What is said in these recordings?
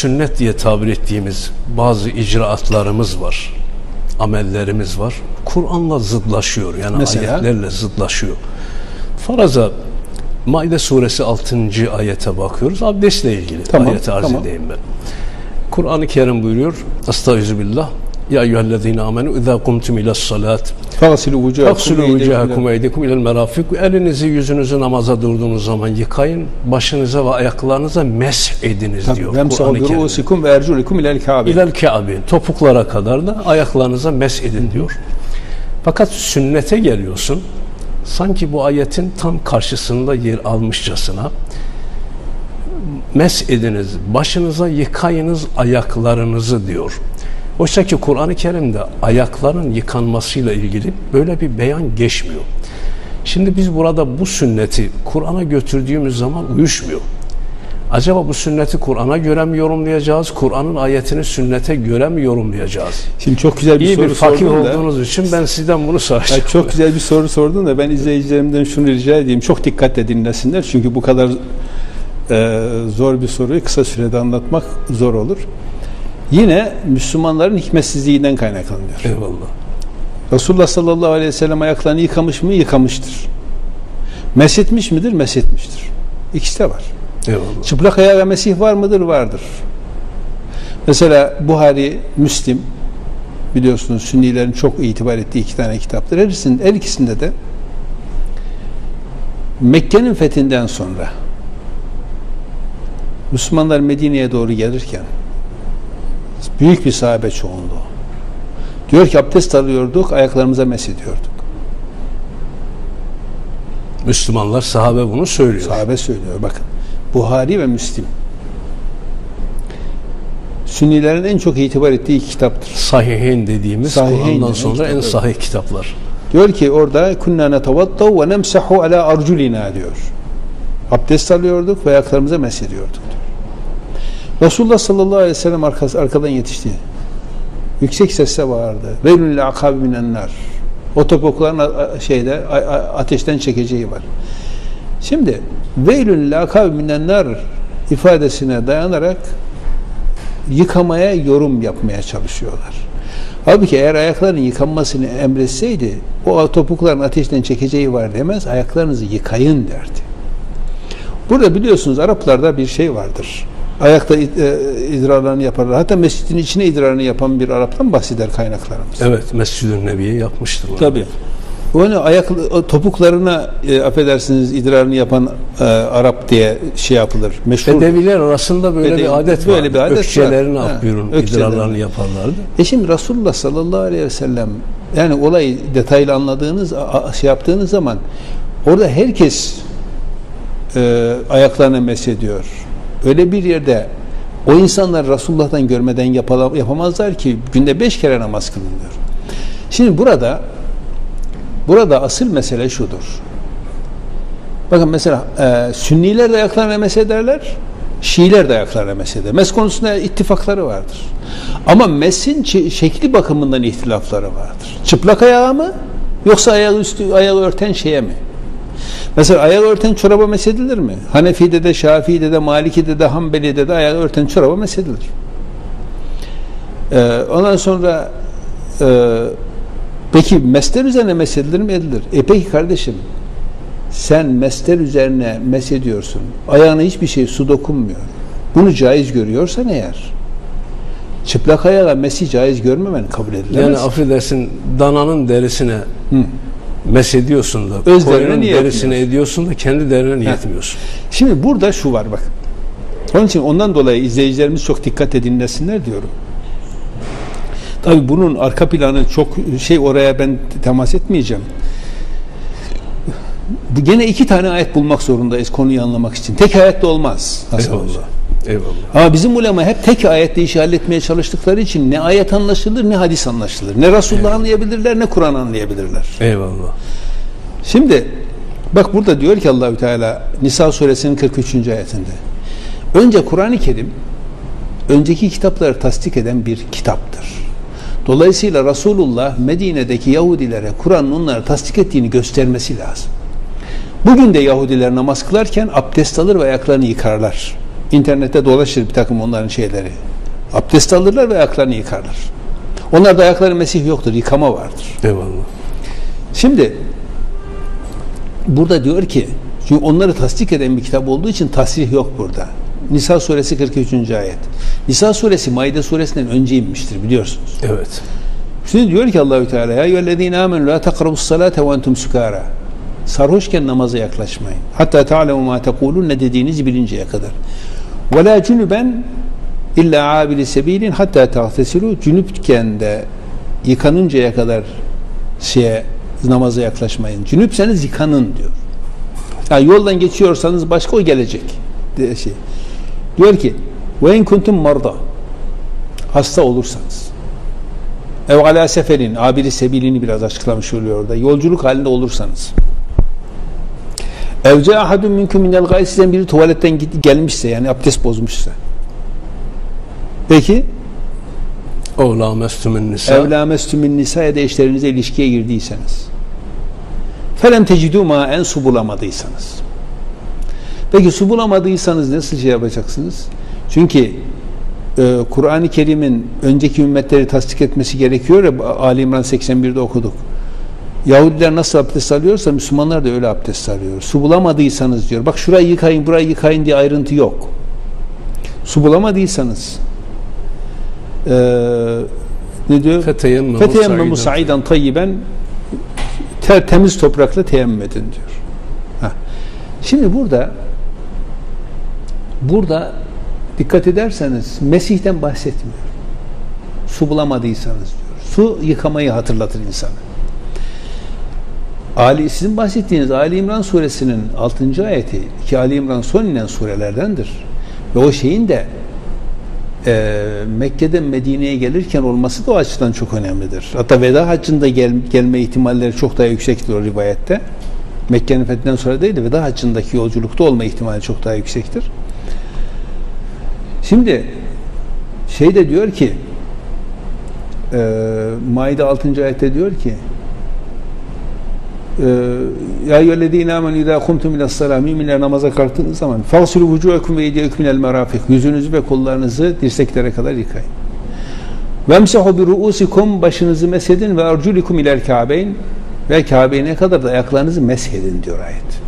sünnet diye tabir ettiğimiz bazı icraatlarımız var. Amellerimiz var. Kur'an'la zıtlaşıyor. Yani Mesela? ayetlerle zıtlaşıyor. Faraza Maide suresi 6. ayete bakıyoruz. Abdestle ilgili Tamam, ayeti arz tamam. edeyim ben. Kur'an-ı Kerim buyuruyor. Estağfirullah. İzâ kumtum ilas salat Fagsilu vucuhakum Taksulu eydekum vücehakum ila- eydikum ilel merafik. Elinizi yüzünüzü namaza durduğunuz zaman yıkayın. Başınıza ve ayaklarınıza mesh ediniz Tabii. diyor. Vemsahu ve erculikum ilel kâbe. İlel Kabe. Topuklara kadar da ayaklarınıza mesh edin diyor. Fakat sünnete geliyorsun. Sanki bu ayetin tam karşısında yer almışçasına mes ediniz, başınıza yıkayınız ayaklarınızı diyor. Oysa ki Kur'an-ı Kerim'de ayakların yıkanmasıyla ilgili böyle bir beyan geçmiyor. Şimdi biz burada bu sünneti Kur'an'a götürdüğümüz zaman uyuşmuyor. Acaba bu sünneti Kur'an'a göre mi yorumlayacağız? Kur'an'ın ayetini sünnete göre mi yorumlayacağız? Şimdi çok güzel bir İyi soru bir sordun da. olduğunuz için ben sizden bunu soracağım. Ya çok güzel bir soru sordun da ben izleyicilerimden şunu rica edeyim. Çok dikkatle dinlesinler. Çünkü bu kadar e, zor bir soruyu kısa sürede anlatmak zor olur. Yine Müslümanların hikmetsizliğinden kaynaklanıyor. Eyvallah. Resulullah sallallahu aleyhi ve sellem ayaklarını yıkamış mı? Yıkamıştır. Meshetmiş midir? Meshetmiştir. İkisi de var. Eyvallah. Çıplak ayağa mesih var mıdır? Vardır. Mesela Buhari, Müslim biliyorsunuz Sünnilerin çok itibar ettiği iki tane kitaptır. Her ikisinde, her ikisinde de Mekke'nin fethinden sonra Müslümanlar Medine'ye doğru gelirken büyük bir sahabe çoğunluğu diyor ki abdest alıyorduk, ayaklarımıza mesediyorduk. Müslümanlar sahabe bunu söylüyor. Sahabe söylüyor bakın. Buhari ve Müslim. Sünnilerin en çok itibar ettiği iki kitaptır. Sahihin dediğimiz Kur'an'dan sonra en kitaplar. sahih kitaplar. Diyor ki orada kunna netavattav ve nemsahu ala arculina diyor. Abdest alıyorduk ve ayaklarımıza mesediyorduk diyor. Resulullah sallallahu aleyhi ve sellem arkası, arkadan yetişti. Yüksek sesle bağırdı. Veylül lil akabi minen nar. O şeyde ateşten çekeceği var. Şimdi veylül akabi minen nar ifadesine dayanarak yıkamaya yorum yapmaya çalışıyorlar. Halbuki eğer ayakların yıkanmasını emretseydi o topukların ateşten çekeceği var demez ayaklarınızı yıkayın derdi. Burada biliyorsunuz Araplarda bir şey vardır. Ayakta e, idrarlarını yaparlar. Hatta mescidin içine idrarını yapan bir Arap'tan bahseder kaynaklarımız. Evet Mescid-i Nebi'ye yapmıştır. bunu. Tabii. Onu ayak topuklarına e, affedersiniz idrarını yapan e, Arap diye şey yapılır. Meşhur. Bedeviler arasında böyle Bedevi- bir adet böyle var. bir adet var. Ökçelerini akbiyurun, ökçelerini. idrarlarını yaparlardı. E şimdi Resulullah sallallahu aleyhi ve sellem yani olayı detaylı anladığınız şey yaptığınız zaman orada herkes e, ayaklarına mesediyor. Öyle bir yerde o insanlar Resulullah'tan görmeden yapamazlar ki günde beş kere namaz kılınıyor. Şimdi burada burada asıl mesele şudur. Bakın mesela e, Sünniler de ayaklarına mesederler, Şiiler de ayaklarına meseder. Mes konusunda ittifakları vardır. Ama mesin şekli bakımından ihtilafları vardır. Çıplak ayağı mı yoksa ayağı üstü ayağı örten şeye mi? Mesela ayağı örten çoraba mesedilir mi? Hanefi'de de, Şafii'de de, Maliki'de de, Hanbeli'de de ayağı örten çoraba mesedilir. Ee, ondan sonra e, peki mesler üzerine mesedilir mi? Edilir. E peki kardeşim sen mesler üzerine mesediyorsun. Ayağına hiçbir şey su dokunmuyor. Bunu caiz görüyorsan eğer çıplak ayağa mesi caiz görmemen kabul edilemez. Yani affedersin dananın derisine mesediyorsun da Öz derine derisine ediyorsun da kendi derine niye etmiyorsun? Şimdi burada şu var bak. Onun için ondan dolayı izleyicilerimiz çok dikkat dinlesinler diyorum. Tabii bunun arka planı çok şey oraya ben temas etmeyeceğim. Bu Gene iki tane ayet bulmak zorundayız konuyu anlamak için. Tek ayet de olmaz. Hasan. Eyvallah. Eyvallah. Ama bizim ulema hep tek ayetle işi halletmeye çalıştıkları için ne ayet anlaşılır ne hadis anlaşılır. Ne Resulullah anlayabilirler ne Kur'an anlayabilirler. Eyvallah. Şimdi bak burada diyor ki Allahü Teala Nisa suresinin 43. ayetinde. Önce Kur'an-ı Kerim önceki kitapları tasdik eden bir kitaptır. Dolayısıyla Resulullah Medine'deki Yahudilere Kur'an'ın onları tasdik ettiğini göstermesi lazım. Bugün de Yahudiler namaz kılarken abdest alır ve ayaklarını yıkarlar. İnternette dolaşır bir takım onların şeyleri. Abdest alırlar ve ayaklarını yıkarlar. Onlarda ayakları mesih yoktur, yıkama vardır. Eyvallah. Şimdi burada diyor ki çünkü onları tasdik eden bir kitap olduğu için tasrih yok burada. Nisa suresi 43. ayet. Nisa suresi Maide suresinden önce inmiştir biliyorsunuz. Evet. Şimdi diyor ki Allahü Teala ya eyyühellezine amenu la takrabus salate ve entum sukara. Sarhoşken namaza yaklaşmayın. Hatta ta'lemu ma tekulun ne dediğinizi bilinceye kadar. Ve la cünüben illa abili sebilin hatta tahtesilu cünüpken de yıkanıncaya kadar şeye namaza yaklaşmayın. Cünüpseniz yıkanın diyor. Yani yoldan geçiyorsanız başka o gelecek. Diye şey. Diyor ki ve in kuntum marda hasta olursanız ev ala seferin abili sebilini biraz açıklamış oluyor orada. Yolculuk halinde olursanız evce ahadun minkum minel gayet sizden biri tuvaletten git- gelmişse yani abdest bozmuşsa. Peki? Ola mestümün nisa. evla mestümün nisa ya da eşlerinize ilişkiye girdiyseniz felem tecidû en su bulamadıysanız. Peki su bulamadıysanız nasıl şey yapacaksınız? Çünkü e, Kur'an-ı Kerim'in önceki ümmetleri tasdik etmesi gerekiyor ya Ali İmran 81'de okuduk Yahudiler nasıl abdest alıyorsa Müslümanlar da öyle abdest alıyor. Su bulamadıysanız diyor. Bak şurayı yıkayın, burayı yıkayın diye ayrıntı yok. Su bulamadıysanız eee ne diyor? Feteyemmemu sa'idan. tayyiben ter, temiz toprakla teyemmüm edin diyor. Şimdi burada burada dikkat ederseniz Mesih'ten bahsetmiyor. Su bulamadıysanız diyor. Su yıkamayı hatırlatır insana. Ali sizin bahsettiğiniz Ali İmran suresinin 6. ayeti ki Ali İmran son inen surelerdendir. Ve o şeyin de e, Mekke'den Medine'ye gelirken olması da o açıdan çok önemlidir. Hatta veda haccında gel, gelme ihtimalleri çok daha yüksektir o rivayette. Mekke'nin fethinden sonra değil de veda haccındaki yolculukta olma ihtimali çok daha yüksektir. Şimdi şey de diyor ki e, Maide 6. ayette diyor ki ya eyyühellezine amenu izâ kumtum ilas salâ müminler namaza kalktığınız zaman fagsilû vücûekum ve eydiyekum minel merâfik yüzünüzü ve kollarınızı dirseklere kadar yıkayın. Vemsahu bi ru'usikum başınızı mesedin ve arculikum iler kâbeyn ve Kabe'ye kadar da ayaklarınızı meshedin diyor ayet.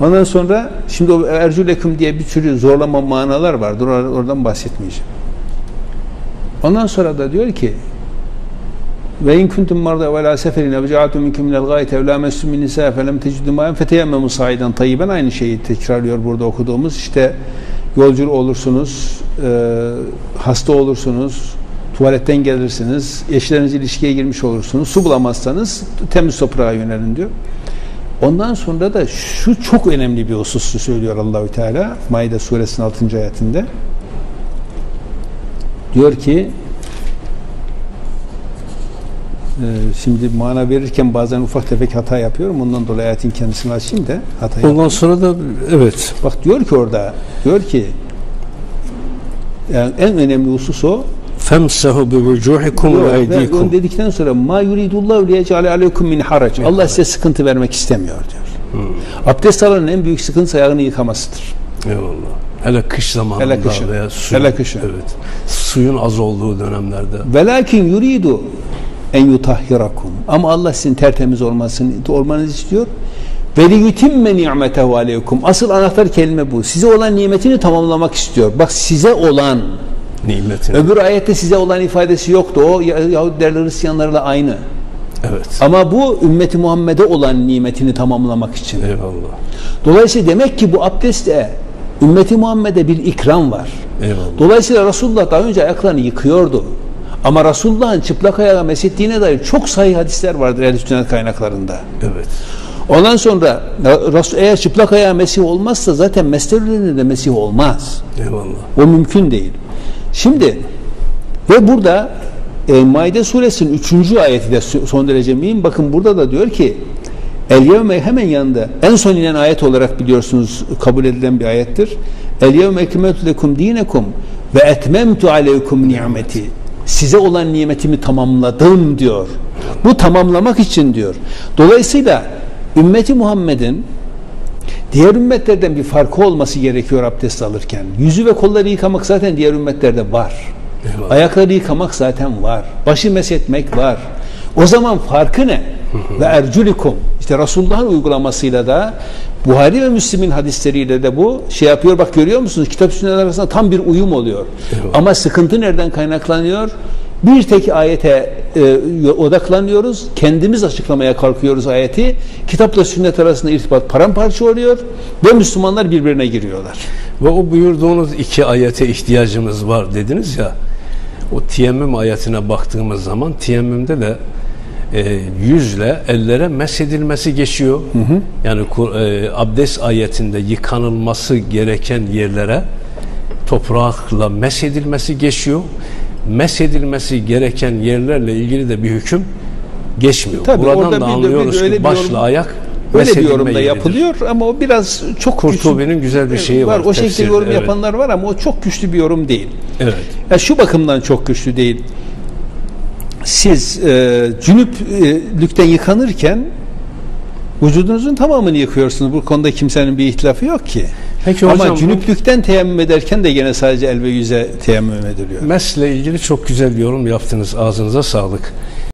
Ondan sonra şimdi o erculekum diye bir sürü zorlama manalar vardır. Or- Oradan bahsetmeyeceğim. Ondan sonra da diyor ki ve in kuntum marda ve la seferin ev ca'atum minkum minel gayet ev la messum min nisa felem tecidü ma'en feteyemmemu sa'idan tayyiben. Aynı şeyi tekrarlıyor burada okuduğumuz. İşte yolcu olursunuz e, hasta olursunuz tuvaletten gelirsiniz eşleriniz ilişkiye girmiş olursunuz. Su bulamazsanız temiz toprağa yönelin diyor. Ondan sonra da şu çok önemli bir hususu söylüyor Allahü Teala Maide suresinin 6. ayetinde. Diyor ki şimdi mana verirken bazen ufak tefek hata yapıyorum. Ondan dolayı ayetin kendisini açayım da hata yapayım. Ondan sonra da evet Bak diyor ki orada diyor ki yani en önemli husus o. femsahu bi vucuhikum ve eydikum. onu dedikten sonra ma yuridullahu liyecale aleykum min harac. Allah size sıkıntı vermek istemiyor diyor. Abdest alanın en büyük sıkıntısı ayağını yıkamasıdır. Eyvallah. Hele kış zamanında Hele kışın. veya suyun, Hele kışın. Evet. Suyun az olduğu dönemlerde. Velakin yuridu en yutahhirakum. Ama Allah sizin tertemiz olmasını olmanızı istiyor. Ve li yutimme ni'metehu aleykum. Asıl anahtar kelime bu. Size olan nimetini tamamlamak istiyor. Bak size olan. Nimetini. Öbür ayette size olan ifadesi yoktu. O Yah- Yahudilerle Hristiyanlarla aynı. Evet. Ama bu ümmeti Muhammed'e olan nimetini tamamlamak için. Eyvallah. Dolayısıyla demek ki bu abdestte ümmeti Muhammed'e bir ikram var. Eyvallah. Dolayısıyla Resulullah daha önce ayaklarını yıkıyordu. Ama Resulullah'ın çıplak ayağı meshettiğine dair çok sahih hadisler vardır ehl sünnet kaynaklarında. Evet. Ondan sonra Resul- eğer çıplak ayağı mesih olmazsa zaten meslerlerinde de mesih olmaz. Eyvallah. O mümkün değil. Şimdi ve burada e, Maide suresinin 3. ayeti de son derece mühim. Bakın burada da diyor ki El yevme hemen yanında en son inen ayet olarak biliyorsunuz kabul edilen bir ayettir. El yevme ekmetu lekum dinekum ve etmemtu aleykum nimeti. Size olan nimetimi tamamladım diyor. Bu tamamlamak için diyor. Dolayısıyla ümmeti Muhammed'in Diğer ümmetlerden bir farkı olması gerekiyor abdest alırken. Yüzü ve kolları yıkamak zaten diğer ümmetlerde var. Eyvallah. Ayakları yıkamak zaten var. Başı meshetmek var. O zaman farkı ne? Ve erculikum. İşte Resulullah'ın uygulamasıyla da Buhari ve Müslim'in hadisleriyle de bu şey yapıyor. Bak görüyor musunuz? Kitap sünnet arasında tam bir uyum oluyor. Eyvallah. Ama sıkıntı nereden kaynaklanıyor? Bir tek ayete e, odaklanıyoruz. Kendimiz açıklamaya kalkıyoruz ayeti. Kitapla sünnet arasında irtibat paramparça oluyor ve Müslümanlar birbirine giriyorlar. Ve o buyurduğunuz iki ayete ihtiyacımız var dediniz ya. O tiyemmüm ayetine baktığımız zaman tiyemmümde de e, yüzle ellere mesedilmesi geçiyor. Yani Kur- e, abdest ayetinde yıkanılması gereken yerlere toprakla mesedilmesi geçiyor. Mesedilmesi gereken yerlerle ilgili de bir hüküm geçmiyor. Tabii Buradan da bir bir anlıyoruz öyle ki bir başla yorum- ayak Öyle bir mesedilme yorum da yeridir. yapılıyor ama o biraz çok Kurtubi'nin güçlü- güzel bir şeyi var, O şekilde tefsirde, yorum evet. yapanlar var ama o çok güçlü bir yorum değil. Evet. Ya şu bakımdan çok güçlü değil. Siz e, cünüplükten yıkanırken vücudunuzun tamamını yıkıyorsunuz. Bu konuda kimsenin bir ihtilafı yok ki. Peki Ama hocam bu- cünüplükten teyemmüm ederken de gene sadece el ve yüze teyemmüm ediliyor. Mesle ilgili çok güzel bir yorum yaptınız. Ağzınıza sağlık.